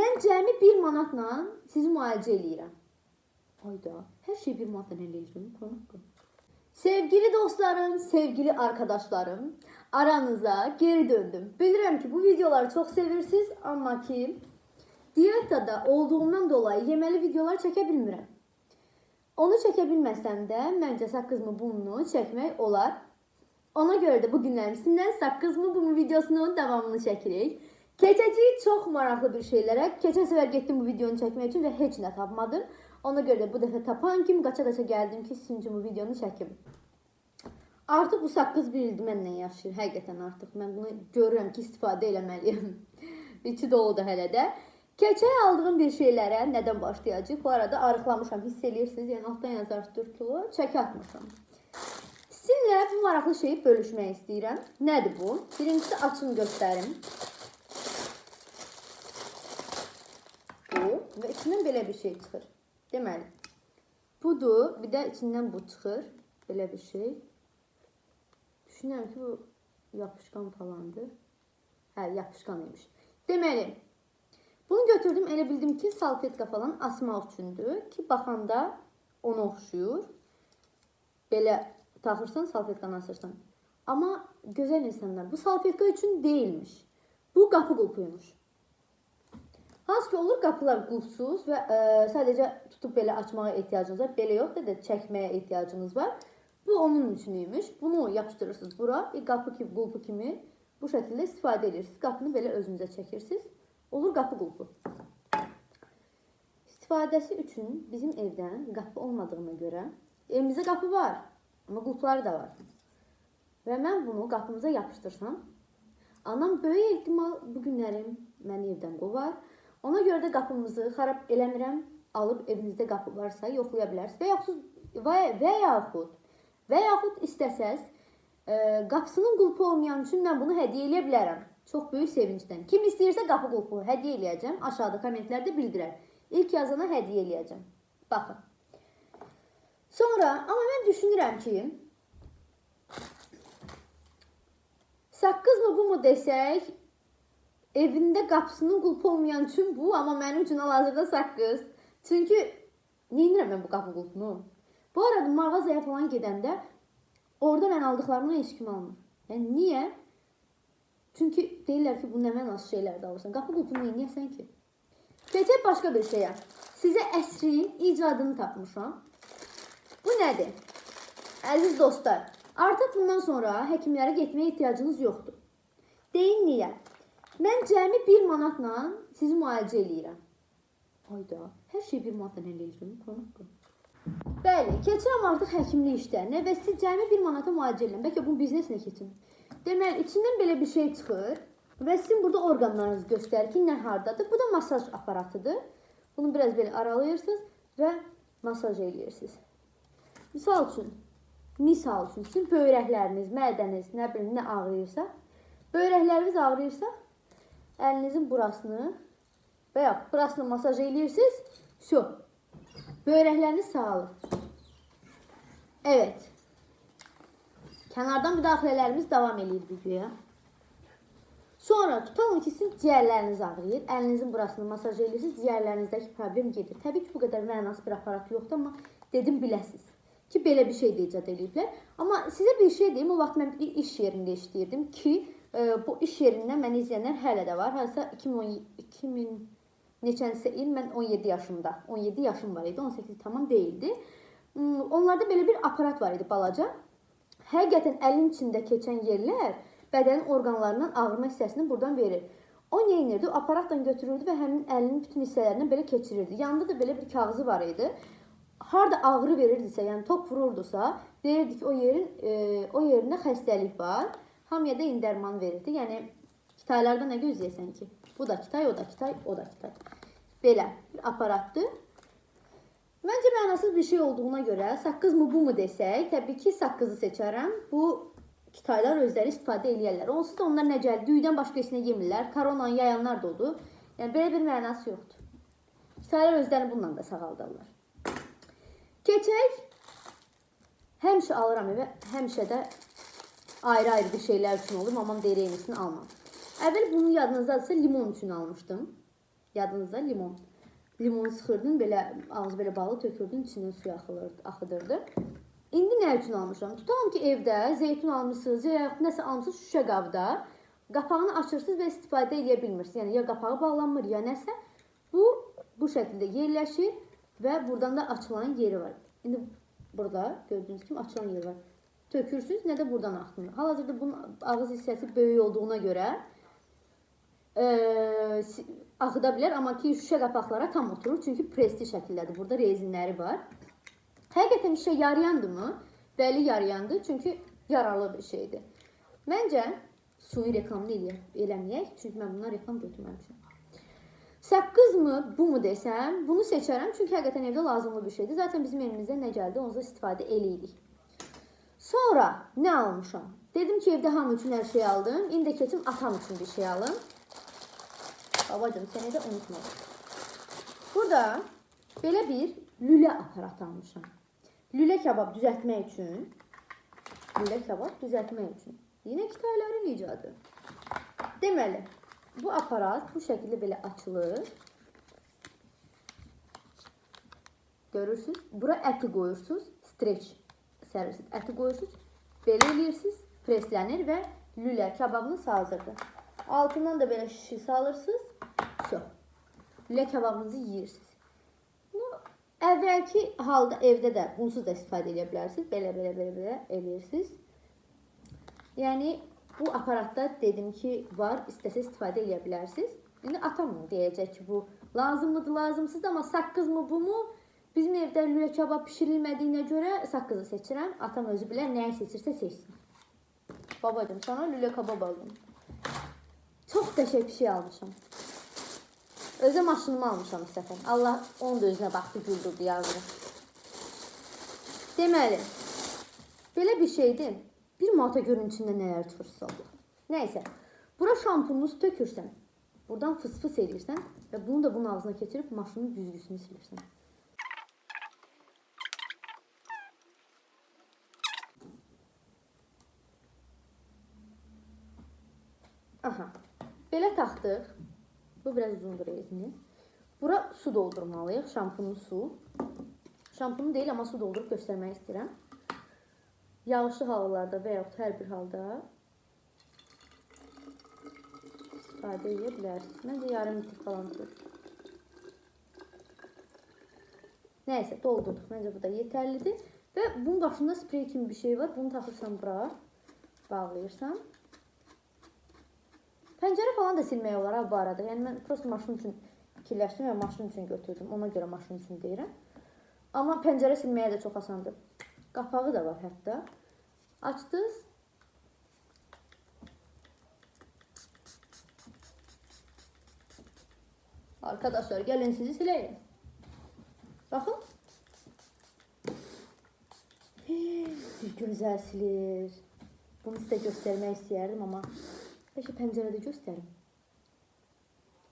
Mən cəmi 1 manatla sizi müalicə eləyirəm. Hayda, hər şey 1 manatla eləyirəm. Sevgili dostlarım, sevgili arkadaşlarım, aranıza geri döndüm. Bilirəm ki, bu videoları çox sevirsiniz, amma ki, dietada olduğumdan dolayı yeməli videolar çəkə bilmirəm. Onu çəkə bilməsəm də, məncə saqqızmı bunu çəkmək olar. Ona görə də bu günlərimizdən saqqızmı bunu videosunun davamını çəkirik. Keçəcəyik çox maraqlı bir şeylərə. Keçən səfər getdim bu videonu çəkmək üçün və heç nə tapmadım. Ona görə də bu dəfə tapan kimi qaça-qaça gəldim ki, sizin bu videonu çəkim. Artıq bu saqqız bir ildir mənlə yaşayır. Həqiqətən artıq mən bunu görürəm ki, istifadə eləməliyəm. İçi doludur hələ də. Keçən aldığım bir şeylərə nədən başlayacağıq? Bu arada arıqlamışam, hiss eləyirsiniz. Yəni altdan yazar 4 kilo çəki atmışam. Sizinlə bu maraqlı şeyi bölüşmək istəyirəm. Nədir bu? Birincisi açın göstərim. Və içindən belə bir şey çıxır. Deməli, budur. Bir də içindən bu çıxır. Belə bir şey. Düşünürəm ki, bu yapışqan falandır. Hə, yapışqan imiş. Deməli, bunu götürdüm, elə bildim ki, salfetka falan asmaq üçündür ki, baxanda ona oxşuyur. Belə taxırsan, salfetkanı asırsan. Amma gözəl insanlar, bu salfetka üçün deyilmiş. Bu qapı qulpuymuş. Ki olur qapılar qulpsuz və ə, sadəcə tutub belə açmağa ehtiyacınız var. Belə yox da çəkməyə ehtiyacınız var. Bu onun üçün imiş. Bunu yapışdırırsınız bura. Bir qapı kimi, qulpu kimi bu şəkildə istifadə edirsiniz. Qapını belə özünüzə çəkirsiniz. Olur qapı qulpu. İstifadəsi üçün bizim evdən qapı olmadığına görə evimizdə qapı var, amma qulpları da var. Və mən bunu qapımıza yapışdırsam, anam böyük ehtimal bu günlərim məni evdən qovar. Ona görə də qapımızı xarab eləmirəm. Alıb evinizdə qapı varsa yoxlaya bilərsiniz. Və yaxud və, və yaxud və yaxud istəsəz e, qapısının qulpu olmayan üçün mən bunu hədiyyə eləyə bilərəm. Çox böyük sevincdən. Kim istəyirsə qapı qulpu hədiyyə eləyəcəm. Aşağıda kommentlərdə bildirər. İlk yazana hədiyyə eləyəcəm. Baxın. Sonra amma mən düşünürəm ki, saqqız mı bu mu desək, evində qapısının qulpu olmayan üçün bu, amma mənim üçün hal-hazırda saqqız. Çünki neynirəm mən bu qapı qulpunu? Bu arada mağazaya falan gedəndə orada mən aldıqlarımı heç kim almır. Yəni niyə? Çünki deyirlər ki, bu nə mənasız şeylər də alırsan. Qapı qulpunu niyə ki? Keçək başqa bir şeyə. Sizə əsrin icadını tapmışam. Bu nədir? Əziz dostlar, artıq bundan sonra həkimlərə getməyə ehtiyacınız yoxdur. Deyin niyə? Mən cəmi 1 manatla sizi müalicə eləyirəm. Hayda, hər şey 1 manatla eləyirəm. Qonaq. Bəli, keçirəm artıq həkimlik işlərinə və sizi cəmi 1 manata müalicə edirəm. Bəlkə bunu biznesinə keçin. Deməli, içindən belə bir şey çıxır və sizin burada orqanlarınızı göstərir ki, nə hardadır. Bu da masaj aparatıdır. Bunu biraz belə aralayırsınız və masaj eləyirsiniz. Misal üçün, misal üçün sizin böyrəkləriniz, mədəniz, nə bilim, nə ağrıyırsa, böyrəkləriniz ağrıyırsa, əlinizin burasını və ya burasını masaj eləyirsiniz. Şu. Böyrəkləriniz sağalır. Evet. Kənardan müdaxilələrimiz davam eləyir videoya. Sonra tutalım ki, sizin ciyərləriniz ağrıyır. Əlinizin burasını masaj edirsiniz, ciyərlərinizdəki problem gedir. Təbii ki, bu qədər mənasız bir aparat yoxdur, amma dedim biləsiniz ki, belə bir şey də icad ediblər. Amma sizə bir şey deyim, o vaxt mən bir iş yerində işləyirdim ki, bu iş yerindən məni izləyənlər hələ də var. Hərsə 2010 2000 neçənsə il mən 17 yaşımda. 17 yaşım var idi, 18 tamam değildi. Hmm, Onlarda belə bir aparat var idi balaca. Həqiqətən əlin içində keçən yerlər bədənin orqanlarından ağrıma hissəsini buradan verir. O nə edirdi? O aparatla götürürdü və həmin əlinin bütün hissələrindən belə keçirirdi. Yanında da belə bir kağızı var idi. Harda ağrı verirdisə, yəni top vururdusa, deyirdi ki, o yerin e, o yerində xəstəlik var. Hamıya da indərman verirdi. Yəni Kitaylarda nə gözləyəsən ki? Bu da Kitay, o da Kitay, o da Kitay. Belə bir aparatdır. Məncə mənasız bir şey olduğuna görə saqqız mı bu mu desək, təbii ki, saqqızı seçərəm. Bu Kitaylar özləri istifadə eləyərlər. Onsuz da onlar nə gəlir? Düydən başqa heç nə yemirlər. Koronanı yayanlar da oldu. Yəni belə bir mənası yoxdur. Kitaylar özlərini bununla da sağaldarlar. Keçək. Həmişə alıram evə, həmişə də ayrı-ayrı bir şeylər üçün olur. Mamam deyir eynisini almam. Əvvəl bunu yadınızdadırsa limon üçün almışdım. Yadınızda limon. Limon sıxırdın, belə ağız belə bağlı tökürdün, içindən suyu axılırdı, axıdırdı. İndi nə üçün almışam? Tutalım ki, evdə zeytun almısınız, ya yaxud nəsə almısınız şüşə qabda. Qapağını açırsınız və istifadə edə bilmirsiniz. Yəni ya qapağı bağlanmır, ya nəsə. Bu bu şəkildə yerləşir və buradan da açılan yeri var. İndi burada gördüyünüz kimi açılan yer var. Tökürsünüz, nə də buradan axmır. Hal-hazırda bunun ağız hissəsi böyük olduğuna görə e, si- axıda bilər, amma ki şüşə qapaqlara tam oturur, çünki presli şəkildədir. Burada rezinləri var. Həqiqətən işə yarayandımı? Bəli, yarayandı, çünki yararlı bir şeydir. Məncə suyu reklamını eləyək, eləməyək, çünki mən bundan reklam götürməmişəm. Saqqız mı, bu mu desəm, bunu seçərəm, çünki həqiqətən evdə lazımlı bir şeydir. Zaten bizim evimizdə nə gəldi, ondan istifadə eləyirik. Sonra nə almışam? Dedim ki, evdə hamı üçün hər şey aldım. İndi keçim atam üçün bir şey alım. Babacım, səni də unutmadım. Burada belə bir lülə aparat almışam. Lülə kabab düzəltmək üçün. Lülə kabab düzəltmək üçün. Yenə Kitayların icadı. Deməli, bu aparat bu şəkildə belə açılır. Görürsüz? Bura əti qoyursunuz, streç servisi. Əti qoyursunuz, belə eləyirsiniz, preslənir və lülə kababınız hazırdır. Altından da belə şişi salırsınız. So. Lülə kababınızı yeyirsiniz. Bunu əvvəlki halda evdə də bunsuz da istifadə edə bilərsiniz. Belə belə belə belə eləyirsiniz. Yəni bu aparatda dedim ki, var, istəsə istifadə edə bilərsiniz. İndi atam deyəcək ki, bu lazımlıdır, lazımsız amma saqqız mı bu mu? Bizim evdə lülə kabab bişirilmədiyinə görə saqqızı seçirəm. Atam özü bilər, nəyi seçirsə seçsin. Babacım, sana lülə kabab aldım. Çox qəşəng bir şey almışam. Özə maşınımı almışam istəfən. Allah onun da özünə baxdı, güldürdü yazdı. Deməli, belə bir şeydir. Bir manata görün içində nələr çıxır Allah. Nəysə, bura şampununuzu tökürsən, buradan fıs-fıs eləyirsən və bunu da bunun ağzına keçirib maşının güzgüsünü silirsən. Aha. Belə taxdıq. Bu biraz uzundur rezini. Bura su doldurmalıyıq, şampunu su. Şampunu deyil, amma su doldurub göstərmək istəyirəm. Yağışlı havalarda və yaxud hər bir halda istifadə edə bilərsiniz. Məncə yarım litr falan tur. Nəysə, doldurduq. Məncə bu da yetərlidir. Və bunun başında sprey kimi bir şey var. Bunu taxırsan bura, bağlayırsan. Pəncərə falan da silmək olar ha bu arada. Yəni mən prosta maşın üçün fikirləşdim və maşın üçün götürdüm. Ona görə maşın üçün deyirəm. Amma pəncərə silməyə də çox asandır. Qapağı da var hətta. Açdınız. Arkadaşlar gəlin sizi siləyim. Baxın. Bir gözəl silir. Bunu sizə göstərmək istəyərdim amma Bəlkə pəncərədə göstərim.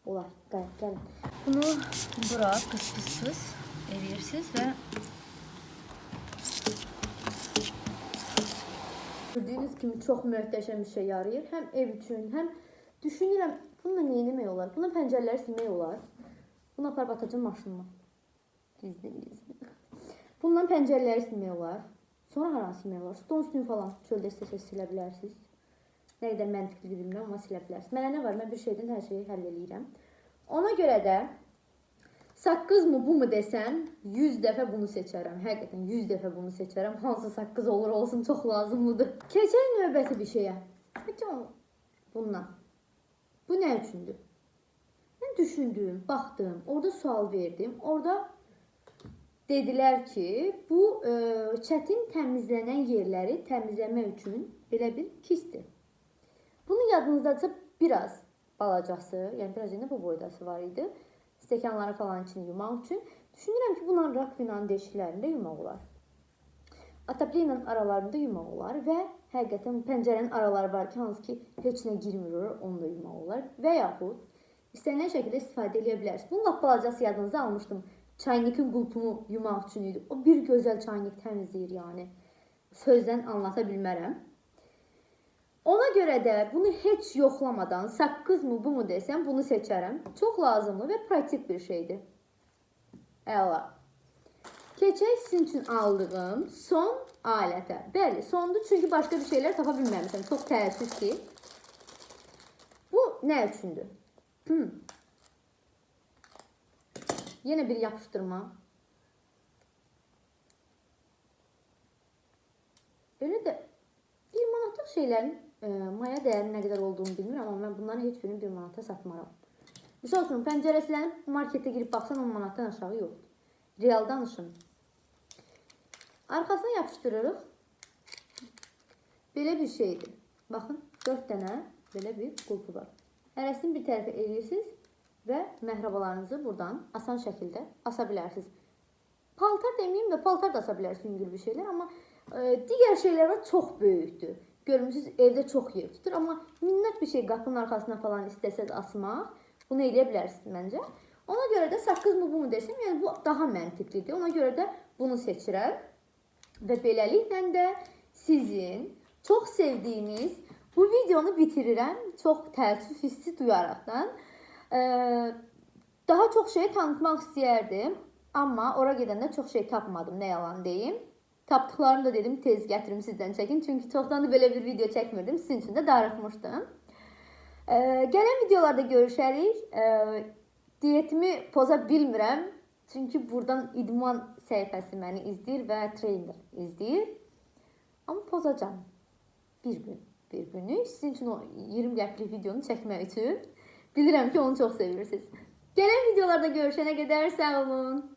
Olar, gəl, gəlin. Bunu bura pıs-pıs eləyirsiniz və Gördüyünüz kimi çox möhtəşəm bir şey yarayır. Həm ev üçün, həm düşünürəm bununla nə etmək olar? Bununla pəncərələri silmək olar. Bunu aparıb atacağam maşınıma. Gizli gizli. Bununla pəncərələri silmək olar. Sonra hara silmək olar? Stol üstünü falan çöldə istəsəz silə bilərsiniz. Nə qədər məntiqli bilmirəm, amma silə bilərsiniz. Mənə nə var? Mən bir şeydən hər şeyi həll eləyirəm. Ona görə də saqqız mı bu mu desəm, 100 dəfə bunu seçərəm. Həqiqətən 100 dəfə bunu seçərəm. Hansı saqqız olur olsun çox lazımlıdır. Keçək növbəti bir şeyə. Bütün bundan. Bu nə üçündür? Mən düşündüm, baxdım, orada sual verdim. Orada dedilər ki, bu ə, çətin təmizlənən yerləri təmizləmək üçün belə bir kistir. Bunun yadınızdadsa biraz balacası, yəni biraz indi bu boydası var idi. Stəkanları falan içini yumaq üçün. Düşünürəm ki, bununla rakvinanın deşiklərində yumaq olar. Atapleyin aralarında yumaq olar və həqiqətən pəncərənin araları var ki, hansı ki heç nə girmir onu da yumaq olar və yaxud istənilən şəkildə istifadə edə bilərsiniz. Bunun lap balacası yadınıza almışdım. Çaynikin qulpunu yumaq üçün idi. O bir gözəl çaynik təmizləyir yəni. Sözdən anlata bilmərəm. Ona görə də bunu heç yoxlamadan saqqız mı bu mu desəm bunu seçərəm. Çox lazımlı və pratik bir şeydir. Əla. Keçək sizin üçün aldığım son alətə. Bəli, sondur çünki başqa bir şeylər tapa bilməmişəm. Çox təəssüf ki. Bu nə üçündür? Hmm. Yenə bir yapışdırma. Elə də 1 manatlıq şeylərin e, maya dəyəri nə qədər olduğunu bilmirəm, amma mən bunların heç birini 1 manata satmaram. Misal üçün pəncərəsilənib marketə girib baxsan 10 manatdan aşağı yoxdur. Real danışın. Arxasına yapışdırırıq. Belə bir şeydir. Baxın, 4 dənə belə bir qulpu var. Hərəsini bir tərəfə eləyirsiniz və məhrabalarınızı buradan asan şəkildə asa bilərsiniz. Paltar deməyim də paltar da asa bilərsiniz yüngül bir şeylər, amma e, digər şeylər var çox böyükdür. Görmüsünüz evdə çox yer tutur, amma minnət bir şey qapının arxasına falan istəsəz asmaq, bunu eləyə bilərsiniz məncə. Ona görə də saqqız mı bu mu desəm, yəni bu daha məntiqlidir. Ona görə də bunu seçirəm. Və beləliklə də sizin çox sevdiyiniz bu videonu bitirirəm. Çox təəssüf hissi duyaraqdan. Daha çox şey tanıtmaq istəyərdim, amma ora gedəndə çox şey tapmadım, nə yalan deyim. Tapdıqlarımı da dedim tez gətirim sizdən çəkin, çünki çoxdan da belə bir video çəkmirdim. Sizin üçün də darıxmışdım. Ee, gələn videolarda görüşərik. Ee, diyetimi poza bilmirəm. Çünki buradan idman səhifəsi məni izləyir və trener izləyir. Amma pozacam. Bir gün, bir günlük sizin üçün o 20 qəpiklik videonu çəkmək üçün. Bilirəm ki, onu çox sevirsiniz. Gələn videolarda görüşənə qədər sağ olun.